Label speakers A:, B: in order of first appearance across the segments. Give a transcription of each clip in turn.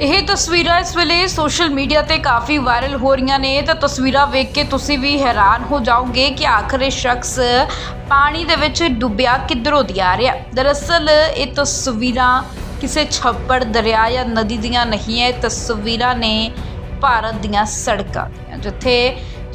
A: ਇਹ ਤਸਵੀਰਾਂ ਇਸ ਵੇਲੇ ਸੋਸ਼ਲ ਮੀਡੀਆ ਤੇ ਕਾਫੀ ਵਾਇਰਲ ਹੋ ਰਹੀਆਂ ਨੇ। ਤਾਂ ਤਸਵੀਰਾਂ ਵੇਖ ਕੇ ਤੁਸੀਂ ਵੀ ਹੈਰਾਨ ਹੋ ਜਾਓਗੇ ਕਿ ਆਖਰ ਇਹ ਸ਼ਖਸ ਪਾਣੀ ਦੇ ਵਿੱਚ ਡੁੱਬਿਆ ਕਿੱਧਰੋਂ ਦੀ ਆ ਰਿਹਾ। ਦਰਅਸਲ ਇਹ ਤਸਵੀਰਾਂ ਕਿਸੇ ਛੱਪੜ, ਦਰਿਆ ਜਾਂ ਨਦੀ ਦੀਆਂ ਨਹੀਂ ਹੈ। ਇਹ ਤਸਵੀਰਾਂ ਨੇ ਭਾਰਤ ਦੀਆਂ ਸੜਕਾਂ ਦੀਆਂ, ਜਿੱਥੇ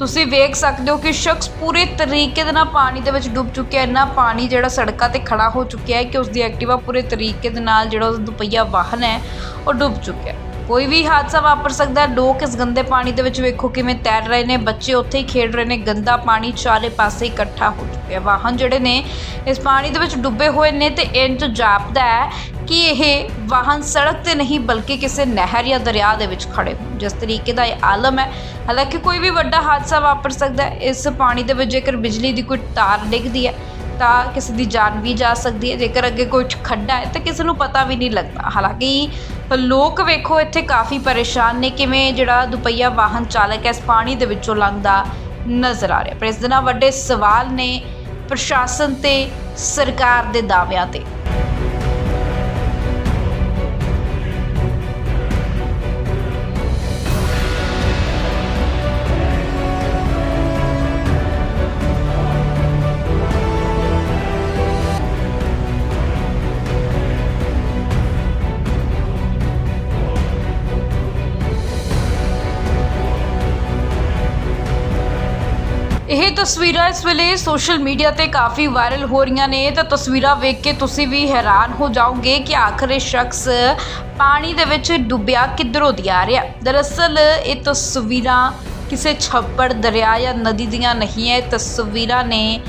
A: ਤੁਸੀਂ ਵੇਖ ਸਕਦੇ ਹੋ ਕਿ ਸ਼ਖਸ ਪੂਰੇ ਤਰੀਕੇ ਦੇ ਨਾਲ ਪਾਣੀ ਦੇ ਵਿੱਚ ਡੁੱਬ ਚੁੱਕਿਆ ਹੈ। ਇੰਨਾ ਪਾਣੀ ਜਿਹੜਾ ਸੜਕਾਂ ਤੇ ਖੜਾ ਹੋ ਚੁੱਕਿਆ ਹੈ ਕਿ ਉਸ ਦੀ ਐਕਟਿਵਾ ਪੂਰੇ ਤਰੀਕੇ ਦੇ ਨਾਲ ਜਿਹੜਾ ਉਸ ਦੁਪਹੀਆ ਵਾਹਨ ਹੈ, ਉਹ ਡੁੱਬ ਚੁੱਕਿਆ ਹੈ। ਕੋਈ ਵੀ ਹਾਦਸਾ ਵਾਪਰ ਸਕਦਾ ਲੋਕ ਇਸ ਗੰਦੇ ਪਾਣੀ ਦੇ ਵਿੱਚ ਵੇਖੋ ਕਿਵੇਂ ਤੈਰ ਰਹੇ ਨੇ। ਬੱਚੇ ਉੱਥੇ ਹੀ ਖੇਡ ਰਹੇ ਨੇ। ਗੰਦਾ ਪਾਣੀ ਚਾਰੇ ਪਾਸੇ ਇਕੱਠਾ ਹੋ ਚੁੱਕਿਆ ਵਾਹਨ ਜਿਹੜੇ ਨੇ ਇਸ ਪਾਣੀ ਦੇ ਵਿੱਚ ਡੁੱਬੇ ਹੋਏ ਨੇ ਤੇ ਇੰਜ ਜਾਪਦਾ ਹੈ ਕਿ ਇਹ ਵਾਹਨ ਸੜਕ ਤੇ ਨਹੀਂ, ਬਲਕਿ ਕਿਸੇ ਨਹਿਰ ਜਾਂ ਦਰਿਆ ਦੇ ਵਿੱਚ ਖੜੇ ਹੋਣ। ਜਿਸ ਤਰੀਕੇ ਦਾ ਇਹ ਆਲਮ ਹੈ, ਹਾਲਾਂਕਿ ਕੋਈ ਵੀ ਵੱਡਾ ਹਾਦਸਾ ਵਾਪਰ ਸਕਦਾ ਹੈ, ਇਸ ਪਾਣੀ ਦੇ ਵਿੱਚ ਜੇਕਰ ਬਿਜਲੀ ਦੀ ਕੋਈ ਤਾਰ ਡਿੱਗਦੀ ਹੈ, ਤਾਂ ਕਿਸੇ ਦੀ ਜਾਨ ਵੀ ਜਾ ਸਕਦੀ ਹੈ। ਜੇਕਰ ਅੱਗੇ ਕੋਈ ਖੱਡਾ ਹੈ, ਤਾਂ ਕਿਸੇ ਨੂੰ ਪਤਾ ਵੀ ਨਹੀਂ ਲੱਗਦਾ। ਹਾਲਾਂਕਿ ਲੋਕ ਵੇਖੋ, ਇੱਥੇ ਕਾਫੀ ਪਰੇਸ਼ਾਨ ਨੇ, ਕਿਵੇਂ ਜਿਹੜਾ ਦੁਪਹੀਆ ਵਾਹਨ ਚਾਲਕ ਹੈ, ਇਸ ਪਾਣੀ ਦੇ ਵਿੱਚੋਂ ਲੰਘਦਾ ਨਜ਼ਰ ਆ ਰਿਹਾ ਪਰ ਇਸ ਦੇ ਨਾਲ ਵੱਡੇ ਸਵਾਲ ਨੇ ਪ੍ਰਸ਼ਾਸਨ ਤੇ ਸਰਕਾਰ ਦੇ ਦਾਅਵਿਆਂ ਤੇ। ਇਹ ਤਸਵੀਰਾਂ ਇਸ ਵੇਲੇ ਸੋਸ਼ਲ ਮੀਡੀਆ ਤੇ ਕਾਫੀ ਵਾਇਰਲ ਹੋ ਰਹੀਆਂ ਨੇ। ਤਾਂ ਤਸਵੀਰਾਂ ਵੇਖ ਕੇ ਤੁਸੀਂ ਵੀ ਹੈਰਾਨ ਹੋ ਜਾਓਗੇ ਕਿ ਆਖਰ ਇਹ ਸ਼ਖਸ ਪਾਣੀ ਦੇ ਵਿੱਚ ਡੁੱਬਿਆ ਕਿੱਧਰੋਂ ਦੀ ਆ ਰਿਹਾ। ਦਰਅਸਲ ਇਹ ਤਸਵੀਰਾਂ ਕਿਸੇ ਛੱਪੜ, ਦਰਿਆ ਜਾਂ ਨਦੀ ਦੀਆਂ ਨਹੀਂ ਹੈ ਇਹ ਤਸਵੀਰਾਂ ਨੇ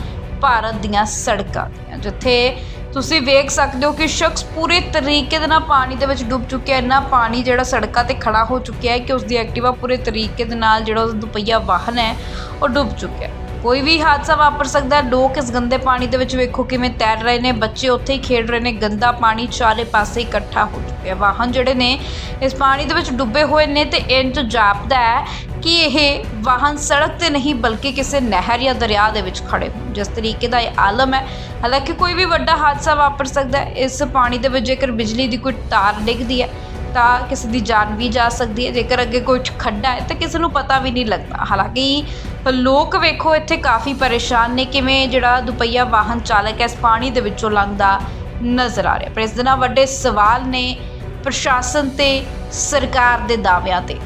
A: ਭਾਰਤ ਦੀਆਂ ਸੜਕਾਂ ਦੀਆਂ। ਜਿੱਥੇ ਤੁਸੀਂ ਵੇਖ ਸਕਦੇ ਹੋ ਕਿ ਸ਼ਖਸ ਪੂਰੇ ਤਰੀਕੇ ਦੇ ਨਾਲ ਪਾਣੀ ਦੇ ਵਿੱਚ ਡੁੱਬ ਚੁੱਕਿਆ ਇੰਨਾ ਪਾਣੀ ਜਿਹੜਾ ਸੜਕਾਂ ਤੇ ਖੜਾ ਹੋ ਚੁੱਕਿਆ ਹੈ ਕਿ ਉਸ ਦੀ ਐਕਟਿਵਾ ਪੂਰੇ ਤਰੀਕੇ ਦੇ ਨਾਲ ਜਿਹੜਾ ਉਸ ਦੁਪਹੀਆ ਵਾਹਨ ਹੈ, ਉਹ ਡੁੱਬ ਚੁੱਕਿਆ ਕੋਈ ਵੀ ਹਾਦਸਾ ਵਾਪਰ ਸਕਦਾ ਹੈ। ਲੋਕ ਇਸ ਗੰਦੇ ਪਾਣੀ ਦੇ ਵਿੱਚ ਵੇਖੋ ਕਿਵੇਂ ਤੈਰ ਰਹੇ ਨੇ। ਬੱਚੇ ਉੱਥੇ ਹੀ ਖੇਡ ਰਹੇ ਨੇ। ਗੰਦਾ ਪਾਣੀ ਚਾਰੇ ਪਾਸੇ ਇਕੱਠਾ ਹੋ ਚੁੱਕਿਆ ਵਾਹਨ ਜਿਹੜੇ ਨੇ, ਇਸ ਪਾਣੀ ਦੇ ਵਿੱਚ ਡੁੱਬੇ ਹੋਏ ਨੇ ਤੇ ਇੰਜ ਜਾਪਦਾ ਹੈ ਕਿ ਇਹ ਵਾਹਨ ਸੜਕ ਤੇ ਨਹੀਂ, ਬਲਕਿ ਕਿਸੇ ਨਹਿਰ ਜਾਂ ਦਰਿਆ ਦੇ ਵਿੱਚ ਖੜੇ ਹੋਣ। ਜਿਸ ਤਰੀਕੇ ਦਾ ਇਹ ਆਲਮ ਹੈ, ਹਾਲਾਂਕਿ ਕੋਈ ਵੀ ਵੱਡਾ ਹਾਦਸਾ ਵਾਪਰ ਸਕਦਾ ਹੈ। ਇਸ ਪਾਣੀ ਦੇ ਵਿੱਚ ਜੇਕਰ ਬਿਜਲੀ ਦੀ ਕੋਈ ਤਾਰ ਡਿੱਗਦੀ ਹੈ ਤਾਂ ਕਿਸੇ ਦੀ ਜਾਨ ਵੀ ਜਾ ਸਕਦੀ ਹੈ। ਜੇਕਰ ਅੱਗੇ ਕੋਈ ਖੱਡਾ ਹੈ ਤਾਂ ਕਿਸੇ ਨੂੰ ਪਤਾ ਵੀ ਨਹੀਂ ਲੱਗਦਾ। ਹਾਲਾਂਕਿ ਲੋਕ ਵੇਖੋ, ਇੱਥੇ ਕਾਫੀ ਪਰੇਸ਼ਾਨ ਨੇ। ਕਿਵੇਂ ਜਿਹੜਾ ਦੁਪਹੀਆ ਵਾਹਨ ਚਾਲਕ ਹੈ, ਇਸ ਪਾਣੀ ਦੇ ਵਿੱਚੋਂ ਲੰਘਦਾ ਨਜ਼ਰ ਆ ਰਿਹਾ। ਪਰ ਇਸ ਦੇ ਨਾਲ ਵੱਡੇ ਸਵਾਲ ਨੇ ਪ੍ਰਸ਼ਾਸਨ ਤੇ ਸਰਕਾਰ ਦੇ ਦਾਅਵਿਆਂ ਤੇ।